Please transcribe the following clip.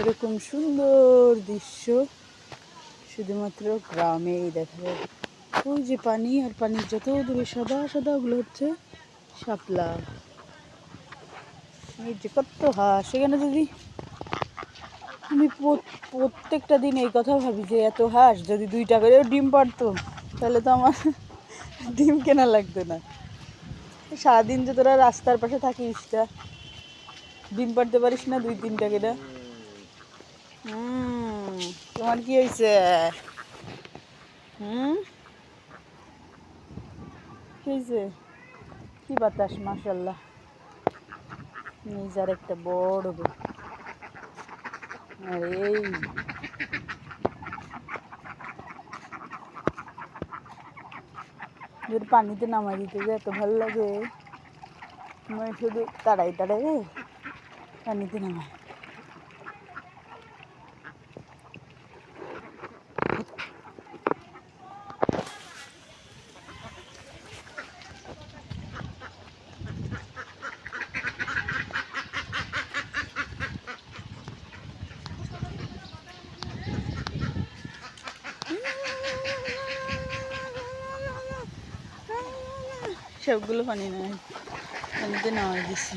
এরকম সুন্দর দৃশ্য শুধুমাত্র গ্রামেই দেখা যায়। ওই যে পানি আর পানির যত দূরে সাদা সাদা ওগুলো হচ্ছে শাপলা। এই যে কত হাঁস সেখানে যদি আমি প্রত্যেকটা দিন এই কথা ভাবি যে এত হাঁস, যদি দুইটা করেও ডিম পারতো, তাহলে তো আমার ডিম কেনা লাগতো না। সারাদিন যে তোরা রাস্তার পাশে থাকিস ডিম পারতে পারিস না দুই তিনটা করে। হুম, তোমার কি হয়েছে হুম? হয়েছে কি বাতাস মাসাল্লাহ নিজের একটা বড় আর এই। যদি পানিতে নামাই দিতে যে এত ভালো লাগে মানে শুধু তাড়াই তাড়াই পানিতে নামাই। সবগুলো পানি নাই পানিতে নামাই দিছি